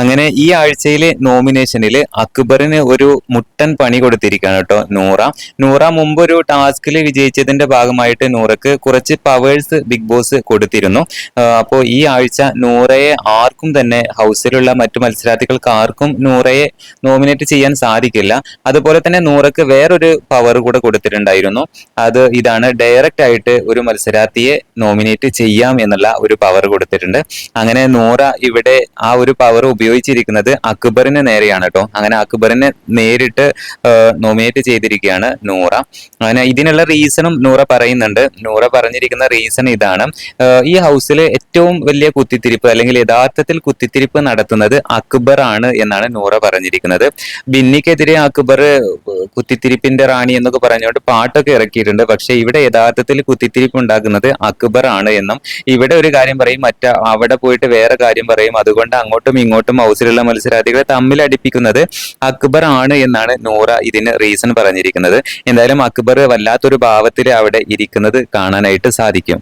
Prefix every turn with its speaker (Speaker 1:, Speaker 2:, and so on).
Speaker 1: അങ്ങനെ ഈ ആഴ്ചയിലെ നോമിനേഷനിൽ അക്ബറിന് ഒരു മുട്ടൻ പണി കൊടുത്തിരിക്കുകയാണ് കേട്ടോ നൂറ. നൂറ മുമ്പ് ഒരു ടാസ്കിൽ വിജയിച്ചതിന്റെ ഭാഗമായിട്ട് നൂറക്ക് കുറച്ച് പവേഴ്സ് ബിഗ് ബോസ് കൊടുത്തിരുന്നു. അപ്പോൾ ഈ ആഴ്ച നൂറയെ ആർക്കും തന്നെ ഹൗസിലുള്ള മറ്റു മത്സരാർത്ഥികൾക്ക് ആർക്കും നൂറയെ നോമിനേറ്റ് ചെയ്യാൻ സാധിക്കില്ല. അതുപോലെ തന്നെ നൂറക്ക് വേറൊരു പവർ കൂടെ കൊടുത്തിട്ടുണ്ടായിരുന്നു. അത് ഇതാണ് ഡയറക്റ്റ് ആയിട്ട് ഒരു മത്സരാർത്ഥിയെ നോമിനേറ്റ് ചെയ്യാം എന്നുള്ള ഒരു പവർ കൊടുത്തിട്ടുണ്ട്. അങ്ങനെ നൂറ ഇവിടെ ആ ഒരു പവർ ഉപയോഗിച്ചിരിക്കുന്നത് അക്ബറിന് നേരെയാണ് കേട്ടോ അങ്ങനെ അക്ബറിനെ നേരിട്ട് നോമിനേറ്റ് ചെയ്തിരിക്കുകയാണ് നൂറ. അങ്ങനെ ഇതിനുള്ള റീസണും നൂറ പറയുന്നുണ്ട്. നൂറ പറഞ്ഞിരിക്കുന്ന റീസൺ ഇതാണ്. ഈ ഹൗസിലെ ഏറ്റവും വലിയ കുത്തിത്തിരിപ്പ് അല്ലെങ്കിൽ യഥാർത്ഥത്തിൽ കുത്തിത്തിരിപ്പ് നടത്തുന്നത് അക്ബർ ആണ് എന്നാണ് നൂറ പറഞ്ഞിരിക്കുന്നത്. ബിന്നിക്കെതിരെ അക്ബർ കുത്തിത്തിരിപ്പിന്റെ റാണി എന്നൊക്കെ പറഞ്ഞുകൊണ്ട് പാട്ടൊക്കെ ഇറക്കിയിട്ടുണ്ട്. പക്ഷെ ഇവിടെ യഥാർത്ഥത്തിൽ കുത്തിത്തിരിപ്പ് ഉണ്ടാക്കുന്നത് അക്ബർ ആണ് എന്നും. ഇവിടെ ഒരു കാര്യം പറയും മറ്റ അവിടെ പോയിട്ട് വേറെ കാര്യം പറയും. അതുകൊണ്ട് അങ്ങോട്ടും ഇങ്ങോട്ടും ഹൗസിലുള്ള മത്സരാർത്ഥികളെ തമ്മിൽ അടിപ്പിക്കുന്നത് അക്ബർ ആണ് എന്നാണ് നൂറ ഇതിന് റീസൺ പറഞ്ഞിരിക്കുന്നത്. എന്തായാലും അക്ബർ വല്ലാത്തൊരു ഭാവത്തിൽ അവിടെ ഇരിക്കുന്നത് കാണാനായിട്ട് സാധിക്കും.